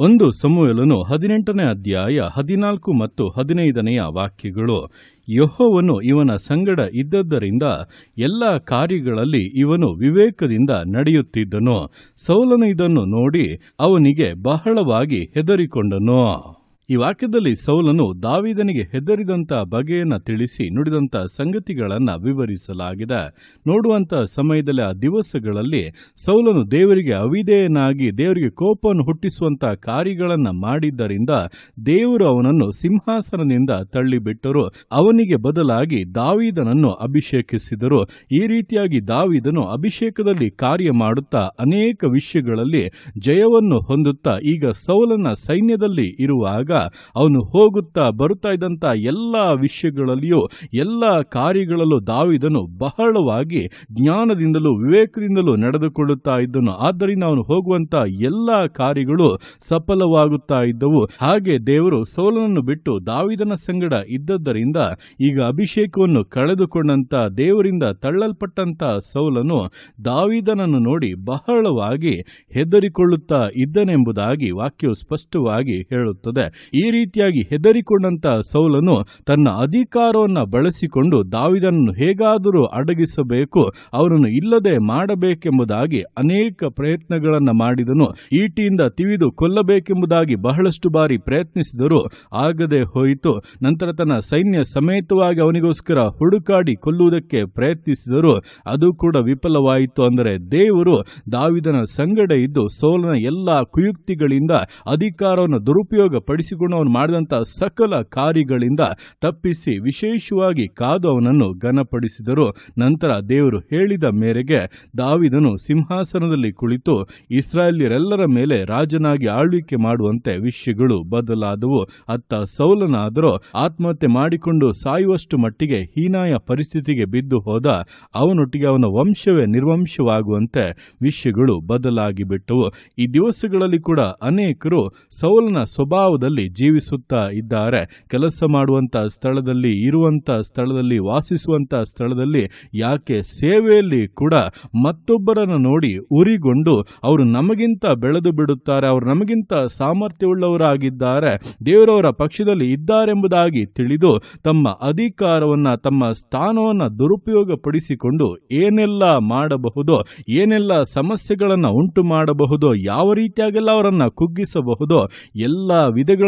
ಒಂದು ಸಮುವೆಲನು ಹದಿನೆಂಟನೇ ಅಧ್ಯಾಯ ಹದಿನಾಲ್ಕು ಮತ್ತು ಹದಿನೈದನೆಯ ವಾಕ್ಯಗಳು. ಯಹೋವನು ಇವನ ಸಂಗಡ ಇದ್ದದ್ದರಿಂದ ಎಲ್ಲ ಕಾರ್ಯಗಳಲ್ಲಿ ಇವನು ವಿವೇಕದಿಂದ ನಡೆಯುತ್ತಿದ್ದನು. ಸೌಲನು ಇದನ್ನು ನೋಡಿ ಅವನಿಗೆ ಬಹಳವಾಗಿ ಹೆದರಿಕೊಂಡನು. ಈ ವಾಕ್ಯದಲ್ಲಿ ಸೌಲನು ದಾವಿದನಿಗೆ ಹೆದರಿದಂತ ಬಗೆಯನ್ನ ತಿಳಿಸಿ ನುಡಿದಂತ ಸಂಗತಿಗಳನ್ನು ವಿವರಿಸಲಾಗಿದೆ. ನೋಡುವಂತ ಸಮಯದಲ್ಲಿ ಆ ದಿವಸಗಳಲ್ಲಿ ಸೌಲನು ದೇವರಿಗೆ ಅವಿಧೇಯನಾಗಿ ದೇವರಿಗೆ ಕೋಪವನ್ನು ಹುಟ್ಟಿಸುವಂಥ ಕಾರ್ಯಗಳನ್ನು ಮಾಡಿದ್ದರಿಂದ ದೇವರು ಅವನನ್ನು ಸಿಂಹಾಸನದಿಂದ ತಳ್ಳಿಬಿಟ್ಟರು. ಅವನಿಗೆ ಬದಲಾಗಿ ದಾವಿದನನ್ನು ಅಭಿಷೇಕಿಸಿದರು. ಈ ರೀತಿಯಾಗಿ ದಾವಿದನು ಅಭಿಷೇಕದಲ್ಲಿ ಕಾರ್ಯ ಮಾಡುತ್ತಾ ಅನೇಕ ವಿಷಯಗಳಲ್ಲಿ ಜಯವನ್ನು ಹೊಂದುತ್ತಾ ಈಗ ಸೌಲನ ಸೈನ್ಯದಲ್ಲಿ ಇರುವಾಗ ಅವನು ಹೋಗುತ್ತಾ ಬರುತ್ತಾ ಇದ್ದಂಥ ಎಲ್ಲ ವಿಷಯಗಳಲ್ಲಿಯೂ, ಎಲ್ಲ ಕಾರ್ಯಗಳಲ್ಲೂ ದಾವಿದನು ಬಹಳವಾಗಿ ಜ್ಞಾನದಿಂದಲೂ ವಿವೇಕದಿಂದಲೂ ನಡೆದುಕೊಳ್ಳುತ್ತಾ ಇದ್ದನು. ಆದ್ದರಿಂದ ಅವನು ಹೋಗುವಂತ ಎಲ್ಲ ಕಾರ್ಯಗಳು ಸಫಲವಾಗುತ್ತಾ ಇದ್ದವು. ಹಾಗೆ ದೇವರು ಸೋಲನನ್ನು ಬಿಟ್ಟು ದಾವಿದನ ಸಂಗಡ ಇದ್ದದ್ದರಿಂದ ಈಗ ಅಭಿಷೇಕವನ್ನು ಕಳೆದುಕೊಂಡಂತ, ದೇವರಿಂದ ತಳ್ಳಲ್ಪಟ್ಟಂತ ಸೌಲನು ದಾವಿದನನ್ನು ನೋಡಿ ಬಹಳವಾಗಿ ಹೆದರಿಕೊಳ್ಳುತ್ತಾ ಇದ್ದನೆಂಬುದಾಗಿ ವಾಕ್ಯವು ಸ್ಪಷ್ಟವಾಗಿ ಹೇಳುತ್ತದೆ. ಈ ರೀತಿಯಾಗಿ ಹೆದರಿಕೊಂಡಂತ ಸೌಲನು ತನ್ನ ಅಧಿಕಾರವನ್ನು ಬಳಸಿಕೊಂಡು ದಾವಿದನನ್ನು ಹೇಗಾದರೂ ಅಡಗಿಸಬೇಕು ಅವರನ್ನು ಇಲ್ಲದೆ ಮಾಡಬೇಕೆಂಬುದಾಗಿ ಅನೇಕ ಪ್ರಯತ್ನಗಳನ್ನು ಮಾಡಿದನು. ಈಟಿಯಿಂದ ತಿವಿದು ಕೊಲ್ಲಬೇಕೆಂಬುದಾಗಿ ಬಹಳಷ್ಟು ಬಾರಿ ಪ್ರಯತ್ನಿಸಿದರೂ ಆಗದೆ ಹೋಯಿತು. ನಂತರ ತನ್ನ ಸೈನ್ಯ ಸಮೇತವಾಗಿ ಅವನಿಗೋಸ್ಕರ ಹುಡುಕಾಡಿ ಕೊಲ್ಲುವುದಕ್ಕೆ ಪ್ರಯತ್ನಿಸಿದರೂ ಅದು ಕೂಡ ವಿಫಲವಾಯಿತು. ಅಂದರೆ ದೇವರು ದಾವಿದನ ಸಂಗಡ ಇದ್ದು ಸೋಲನ ಎಲ್ಲ ಕುಯುಕ್ತಿಗಳಿಂದ ಅಧಿಕಾರವನ್ನು ದುರುಪಯೋಗ ಪಡಿಸಿಕೊಂಡು ಅವನು ಮಾಡಿದಂಥ ಸಕಲ ಕಾರ್ಯಗಳಿಂದ ತಪ್ಪಿಸಿ ವಿಶೇಷವಾಗಿ ಕಾದು ಅವನನ್ನು ಘನಪಡಿಸಿದರು. ನಂತರ ದೇವರು ಹೇಳಿದ ಮೇರೆಗೆ ದಾವಿದನು ಸಿಂಹಾಸನದಲ್ಲಿ ಕುಳಿತು ಇಸ್ರಾಯೇಲ್ಯರೆಲ್ಲರ ಮೇಲೆ ರಾಜನಾಗಿ ಆಳ್ವಿಕೆ ಮಾಡುವಂತೆ ವಿಷಯಗಳು ಬದಲಾದವು. ಅತ್ತ ಸೌಲನಾದರೂ ಆತ್ಮಹತ್ಯೆ ಮಾಡಿಕೊಂಡು ಸಾಯುವಷ್ಟು ಮಟ್ಟಿಗೆ ಹೀನಾಯ ಪರಿಸ್ಥಿತಿಗೆ ಬಿದ್ದು ಹೋದ ಅವನೊಟ್ಟಿಗೆ ಅವನ ವಂಶವೇ ನಿರ್ವಂಶವಾಗುವಂತೆ ವಿಷಯಗಳು ಬದಲಾಗಿಬಿಟ್ಟವು. ಈ ದಿವಸಗಳಲ್ಲಿ ಕೂಡ ಅನೇಕರು ಸೌಲನ ಸ್ವಭಾವದಲ್ಲಿ ಜೀವಿಸುತ್ತಾ ಇದ್ದಾರೆ. ಕೆಲಸ ಮಾಡುವಂಥ ಸ್ಥಳದಲ್ಲಿ ಇರುವಂಥ ಸ್ಥಳದಲ್ಲಿ ವಾಸಿಸುವಂಥ ಸ್ಥಳದಲ್ಲಿ ಯಾಕೆ ಸೇವೆಯಲ್ಲಿ ಕೂಡ ಮತ್ತೊಬ್ಬರನ್ನು ನೋಡಿ ಉರಿಗೊಂಡು ಅವರು ನಮಗಿಂತ ಬೆಳೆದು ಬಿಡುತ್ತಾರೆ, ಅವರು ನಮಗಿಂತ ಸಾಮರ್ಥ್ಯವುಳ್ಳವರಾಗಿದ್ದಾರೆ ದೇವರವರ ಪಕ್ಷದಲ್ಲಿ ಇದ್ದಾರೆಂಬುದಾಗಿ ತಿಳಿದು ತಮ್ಮ ಅಧಿಕಾರವನ್ನ, ತಮ್ಮ ಸ್ಥಾನವನ್ನ ದುರುಪಯೋಗಪಡಿಸಿಕೊಂಡು ಏನೆಲ್ಲ ಮಾಡಬಹುದೋ, ಏನೆಲ್ಲ ಸಮಸ್ಯೆಗಳನ್ನು ಉಂಟು ಮಾಡಬಹುದೋ ಯಾವ ರೀತಿಯಾಗೆಲ್ಲ ಅವರನ್ನು ಕುಗ್ಗಿಸಬಹುದೋ, ಎಲ್ಲ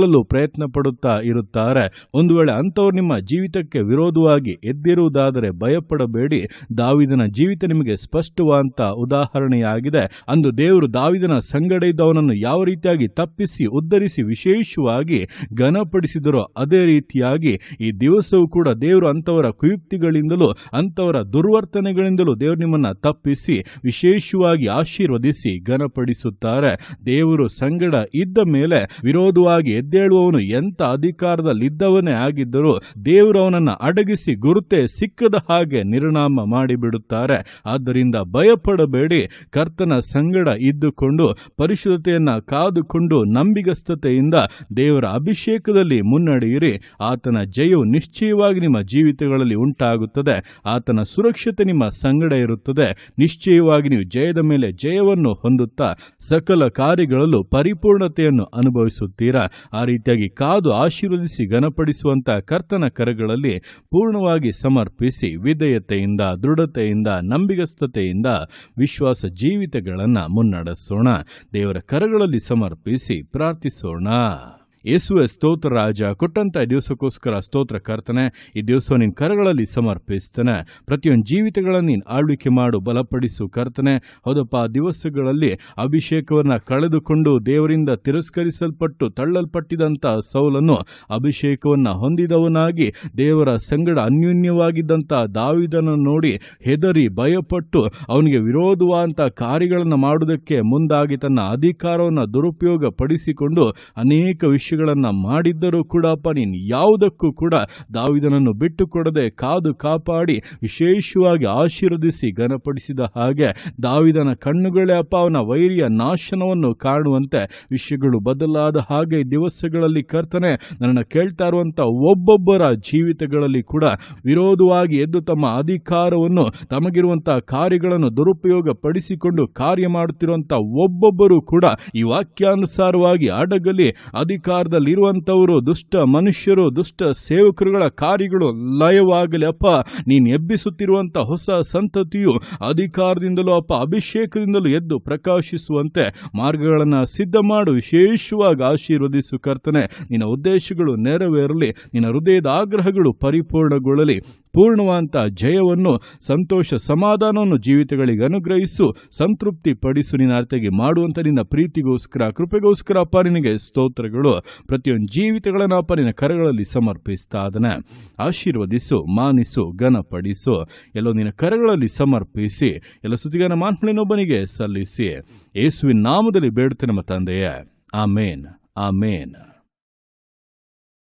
ವಿಧಗಳಲ್ಲೂ ಪ್ರಯತ್ನ ಪಡುತ್ತಾ ಇರುತ್ತಾರೆ. ಒಂದು ವೇಳೆ ಅಂಥವ್ರು ನಿಮ್ಮ ಜೀವಿತಕ್ಕೆ ವಿರೋಧವಾಗಿ ಎದ್ದಿರುವುದಾದರೆ ಭಯಪಡಬೇಡಿ. ದಾವಿದನ ಜೀವಿತ ನಿಮಗೆ ಸ್ಪಷ್ಟವಾದ ಉದಾಹರಣೆಯಾಗಿದೆ. ಅಂದು ದೇವರು ದಾವಿದನ ಸಂಗಡ ಇದ್ದವನನ್ನು ಯಾವ ರೀತಿಯಾಗಿ ತಪ್ಪಿಸಿ, ಉದ್ಧರಿಸಿ, ವಿಶೇಷವಾಗಿ ಘನಪಡಿಸಿದರೋ ಅದೇ ರೀತಿಯಾಗಿ ಈ ದಿವಸವೂ ಕೂಡ ದೇವರು ಅಂಥವರ ಕುಯುಕ್ತಿಗಳಿಂದಲೂ, ಅಂಥವರ ದುರ್ವರ್ತನೆಗಳಿಂದಲೂ ದೇವರು ನಿಮ್ಮನ್ನ ತಪ್ಪಿಸಿ, ವಿಶೇಷವಾಗಿ ಆಶೀರ್ವದಿಸಿ ಘನಪಡಿಸುತ್ತಾರೆ. ದೇವರು ಸಂಗಡ ಇದ್ದ ಮೇಲೆ ವಿರೋಧವಾಗಿ ಎದ್ದೇಳುವವನು ಎಂಥ ಅಧಿಕಾರದಲ್ಲಿದ್ದವನೇ ಆಗಿದ್ದರೂ ದೇವರವನನ್ನು ಅಡಗಿಸಿ ಗುರುತೆ ಸಿಕ್ಕದ ಹಾಗೆ ನಿರ್ಣಾಮ ಮಾಡಿಬಿಡುತ್ತಾರೆ. ಆದ್ದರಿಂದ ಭಯಪಡಬೇಡಿ. ಕರ್ತನ ಸಂಗಡ ಇದ್ದುಕೊಂಡು ಪರಿಶುದ್ಧತೆಯನ್ನು ಕಾದುಕೊಂಡು ನಂಬಿಗಸ್ತತೆಯಿಂದ ದೇವರ ಅಭಿಷೇಕದಲ್ಲಿ ಮುನ್ನಡೆಯಿರಿ. ಆತನ ಜಯವು ನಿಶ್ಚಯವಾಗಿ ನಿಮ್ಮ ಜೀವಿತಗಳಲ್ಲಿ ಉಂಟಾಗುತ್ತದೆ. ಆತನ ಸುರಕ್ಷತೆ ನಿಮ್ಮ ಸಂಗಡ ಇರುತ್ತದೆ. ನಿಶ್ಚಯವಾಗಿ ನೀವು ಜಯದ ಮೇಲೆ ಜಯವನ್ನು ಹೊಂದುತ್ತಾ ಸಕಲ ಕಾರ್ಯಗಳಲ್ಲೂ ಪರಿಪೂರ್ಣತೆಯನ್ನು ಅನುಭವಿಸುತ್ತೀರಾ? ಆ ರೀತಿಯಾಗಿ ಕಾದು ಆಶೀರ್ವದಿಸಿ ಘನಪಡಿಸುವಂಥ ಕರ್ತನ ಕರಗಳಲ್ಲಿ ಪೂರ್ಣವಾಗಿ ಸಮರ್ಪಿಸಿ ವಿಧೇಯತೆಯಿಂದ, ದೃಢತೆಯಿಂದ, ನಂಬಿಗಸ್ತತೆಯಿಂದ ವಿಶ್ವಾಸ ಜೀವಿತಗಳನ್ನು ಮುನ್ನಡೆಸೋಣ. ದೇವರ ಕರಗಳಲ್ಲಿ ಸಮರ್ಪಿಸಿ ಪ್ರಾರ್ಥಿಸೋಣ. ಯೇಸುವೆ ಸ್ತೋತ್ರ ರಾಜ, ಕೊಟ್ಟಂತ ದಿವಸಕ್ಕೋಸ್ಕರ ಸ್ತೋತ್ರ ಕರ್ತನೆ, ಈ ದಿವಸ ನಿನ್ನ ಕರಗಳಲ್ಲಿ ಸಮರ್ಪಿಸ್ತಾನೆ. ಪ್ರತಿಯೊಂದು ಜೀವಿತಗಳನ್ನು ನೀನು ಆಳ್ವಿಕೆ ಮಾಡು, ಬಲಪಡಿಸು ಕರ್ತನೆ. ಹೌದಪ್ಪ, ಆ ದಿವಸಗಳಲ್ಲಿ ಅಭಿಷೇಕವನ್ನು ಕಳೆದುಕೊಂಡು ದೇವರಿಂದ ತಿರಸ್ಕರಿಸಲ್ಪಟ್ಟು ತಳ್ಳಲ್ಪಟ್ಟಿದಂಥ ಸೌಲನ್ನು ಅಭಿಷೇಕವನ್ನು ಹೊಂದಿದವನಾಗಿ ದೇವರ ಸಂಗಡ ಅನ್ಯೂನ್ಯವಾಗಿದ್ದಂಥ ದಾವಿದನನ್ನು ನೋಡಿ ಹೆದರಿ ಭಯಪಟ್ಟು ಅವನಿಗೆ ವಿರೋಧವಾದಂಥ ಕಾರ್ಯಗಳನ್ನು ಮಾಡುವುದಕ್ಕೆ ಮುಂದಾಗಿ ತನ್ನ ಅಧಿಕಾರವನ್ನು ದುರುಪಯೋಗ ಪಡಿಸಿಕೊಂಡು ಅನೇಕ ವಿಷಯ ವಿಷಯಗಳನ್ನ ಮಾಡಿದ್ದರೂ ಕೂಡ ಅಪ್ಪ, ನೀನು ಯಾವುದಕ್ಕೂ ಕೂಡ ದಾವಿದನನ್ನು ಬಿಟ್ಟು ಕೊಡದೆ ಕಾದು ಕಾಪಾಡಿ ವಿಶೇಷವಾಗಿ ಆಶೀರ್ವದಿಸಿ ಘನಪಡಿಸಿದ ಹಾಗೆ ದಾವಿದನ ಕಣ್ಣುಗಳೇ ಅಪ್ಪ, ಅವನ ವೈರಿಯ ನಾಶನವನ್ನು ಕಾಣುವಂತೆ ವಿಷಯಗಳು ಬದಲಾದ ಹಾಗೆ ದಿವಸಗಳಲ್ಲಿ ಕರ್ತನೆ ನನ್ನ ಕೇಳ್ತಾ ಇರುವಂಥ ಒಬ್ಬೊಬ್ಬರ ಜೀವಿತಗಳಲ್ಲಿ ಕೂಡ ವಿರೋಧವಾಗಿ ಎದ್ದು ತಮ್ಮ ಅಧಿಕಾರವನ್ನು ತಮಗಿರುವಂತಹ ಕಾರ್ಯಗಳನ್ನು ದುರುಪಯೋಗ ಪಡಿಸಿಕೊಂಡು ಕಾರ್ಯ ಮಾಡುತ್ತಿರುವಂಥ ಒಬ್ಬೊಬ್ಬರು ಕೂಡ ಈ ವಾಕ್ಯಾನುಸಾರವಾಗಿ ಅಡಗಲಿ ಅಧಿಕಾರದಲ್ಲಿರುವಂಥವರು ದುಷ್ಟ ಮನುಷ್ಯರು, ದುಷ್ಟ ಸೇವಕರುಗಳ ಕಾರ್ಯಗಳು ಲಯವಾಗಲಿ. ಅಪ್ಪ, ನೀನು ಎಬ್ಬಿಸುತ್ತಿರುವಂಥ ಹೊಸ ಸಂತತಿಯು ಅಧಿಕಾರದಿಂದಲೂ, ಅಪ್ಪ, ಅಭಿಷೇಕದಿಂದಲೂ ಎದ್ದು ಪ್ರಕಾಶಿಸುವಂತೆ ಮಾರ್ಗಗಳನ್ನು ಸಿದ್ಧ ಮಾಡು. ವಿಶೇಷವಾಗಿ ಆಶೀರ್ವದಿಸು ಕರ್ತನೆ. ನಿನ್ನ ಉದ್ದೇಶಗಳು ನೆರವೇರಲಿ. ನಿನ್ನ ಹೃದಯದ ಆಗ್ರಹಗಳು ಪರಿಪೂರ್ಣಗೊಳ್ಳಲಿ. ಪೂರ್ಣವಂತ ಜಯವನ್ನು, ಸಂತೋಷ ಸಮಾಧಾನವನ್ನು ಜೀವಿತಗಳಿಗೆ ಅನುಗ್ರಹಿಸು. ಸಂತೃಪ್ತಿ ಪಡಿಸು ನಿನ್ನ ಅರ್ಥಗೆ ಮಾಡುವಂಥ ನಿನ್ನ ಪ್ರೀತಿಗೋಸ್ಕರ, ಕೃಪೆಗೋಸ್ಕರ, ಅಪ್ಪ, ನಿನಗೆ ಸ್ತೋತ್ರಗಳು. ಪ್ರತಿಯೊಂದು ಜೀವಿತಗಳನ್ನು ಅಪ್ಪನಿನ ಕರಗಳಲ್ಲಿ ಸಮರ್ಪಿಸ್ತಾ ಅದನ್ನು. ಆಶೀರ್ವದಿಸು, ಮಾನಿಸು, ಘನಪಡಿಸು. ಎಲ್ಲೋ ನಿನ್ನ ಕರಗಳಲ್ಲಿ ಸಮರ್ಪಿಸಿ, ಎಲ್ಲ ಸುದ್ದಿಗಾನ ಮಾನ್ಗಳಿನೊಬ್ಬನಿಗೆ ಸಲ್ಲಿಸಿ. ಯೇಸುವಿನ ನಾಮದಲ್ಲಿ ಬೇಡುತ್ತೆ ನಮ್ಮ ತಂದೆಯೇ. ಆಮೇನ್. ಆಮೇನ್.